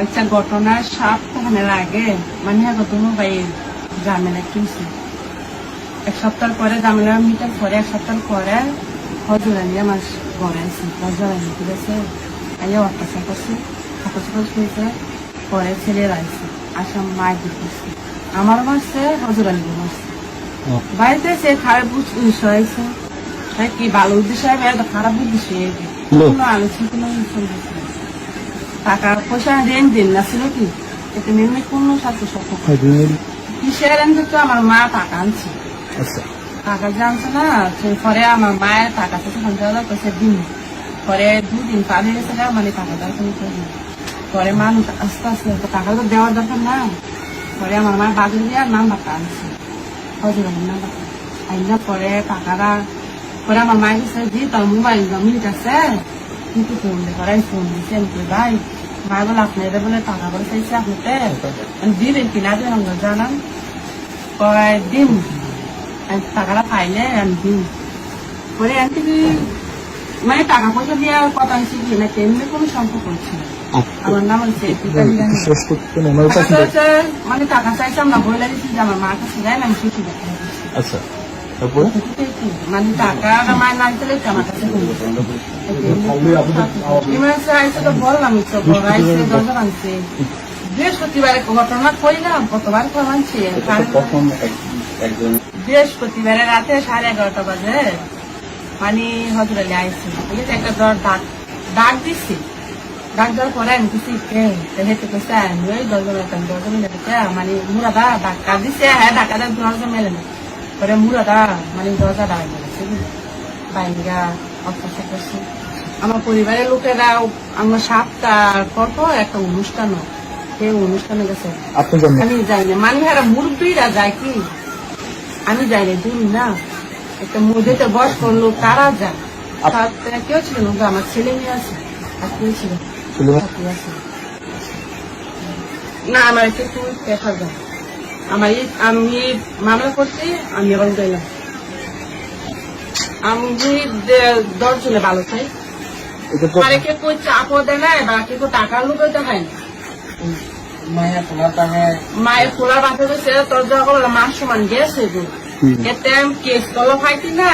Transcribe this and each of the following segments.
আচ্ছা ঘটনার সাত সপ্তাহের আগে মানে হ্যাঁ ভাই ঝামেলা কিনছি। এক সপ্তাহ পরে ঝামেলা মিটার পরে এক সপ্তাহ পরে হজুর আনি আমার ঘরে আছি হজুর আনি ঠিক আছে? আইয়া অত্যাচার করছি অত্যাচার শুনছে পরে ছেলেরা আইছে। আসাম মায়ের দিতেছে আমার মারছে হজুর আনি মারছে। বাড়িতে সে খারাপ বিষয় হয়েছে। তাই কি ভালো উদ্দেশ্য হবে? খারাপ উদ্দেশ্য কোনো আলোচনা কোনো শুনতেছে। টাকা পয়সা রেন দিন না ছিল কি? এতে মেমে কোনো সাথে সক্ষম কিসের আনতে তো? আমার মা টাকা আনছে। আচ্ছা। টাকা জানছে না পরে আমার মায়ের টাকা থেকে সঞ্চয় করছে দিন। পরে দুদিন পার হয়ে গেছে মানে টাকা দরকার নেই। পরে মানুষ আস্তে আস্তে তো টাকা তো দেওয়ার দরকার না। পরে আমার মা বাজারে দিয়ে নাম্বারটা আনছে। হজুর নাম্বারটা আইনা পরে টাকাটা পরে আমার মায়ের কাছে দি তোর মোবাইল জমিট আছে। কিন্তু ফোন দিয়ে করাই ফোন আমি ভাই মা বলে বলে টাকা করে চাইছে আপনাতে দিবেন কিনা দিয়ে আমরা জানান কয় দিন টাকাটা পাইলে আমি দিন পরে আমি কি মানে টাকা পয়সা দেওয়ার কথা হয়েছে কি? না তেমনি কোনো সম্পর্ক হচ্ছে না? আমার নাম হচ্ছে চাইছে, মানে টাকা চাইছে আমরা বলে দিচ্ছি যে আমার মার কাছে না আমি কিছু দেখা আচ্ছা। মানে টাকা মায়ের না দিলে আমার কাছে কোনো ইমার্জেন্সি আইসে তো বললাম তো বড় আইসে দরজা ভাঙছে। বৃহস্পতিবারে ঘটনা কইলাম কতবার একজন? বৃহস্পতিবারে রাতে সাড়ে এগারোটা বাজে। মানে হজর আলী আইসি। ঠিক আছে একটা দর ডাক ডাক দিচ্ছি ডাক দেওয়ার পরে আমি কিছু হেঁটে কেছে আমি ওই দরজা মেলাতাম দরজা মানে মুরাদা ডাক্কা দিছে হ্যাঁ দেওয়ার দরজা মেলে না। পরে মুরাদা মানে দরজা ডাক গেছে বাইরা অত্যাচার করছে আমার পরিবারের লোকেরা আমার সাতটার পর পর একটা অনুষ্ঠান। সেই অনুষ্ঠানে গেছে আমি যাই না মানে হারা মুরব্বীরা যায় কি আমি যাই না তুমি না একটা মুরব্বীতে বয়স করল তারা যায় কেউ ছিল না আমার ছেলে মেয়ে আছে আর কেউ ছিল। না আমার একটু দেখা যায় আমার আমি মামলা করছি আমি এখন গেলাম আমি দশজনে ভালো চাই। আরে কে কই চাপও দেয় না বা কেউ টাকা লুকাইতে হয় না। মায়ের খোলা বাঁধে গেছে তোর যখন মাস সমান গেছে তুই এতে কেস কলো ফাইতি না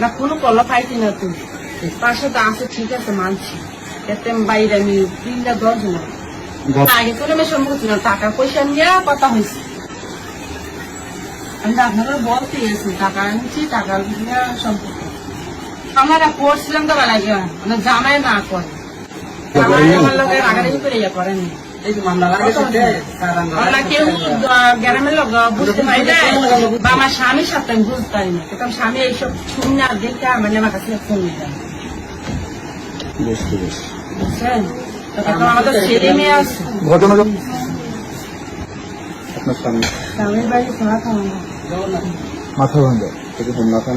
না কোনো কলো ফাইতি না তুই পাশে তো আছে ঠিক আছে মানছি। এতে বাইরে আমি তিনটা দশ না। আগে কোনো মেয়ে সম্পর্ক ছিল টাকা পয়সা নিয়ে কথা হয়েছে। আমি তো বলতে টাকা আনছি টাকা নিয়ে সম্পর্ক আমরা করছিলাম তো বেলা গিয়া মানে জামাই না করে। আমার লোকের রাগারাগি করে ইয়ে করেনি কেউ গ্রামের লোক বুঝতে পারি না বা আমার স্বামীর সাথে আমি বুঝতে পারি না। কিন্তু স্বামী এইসব শুনে আর দেখে আমার কাছে ফোন নিতে বুঝছেন? আমাদের ছেলে মেয়ে আছে। ঘটনা আপনার স্বামী। স্বামীর বাড়ি শোনা খাওয়া মাথা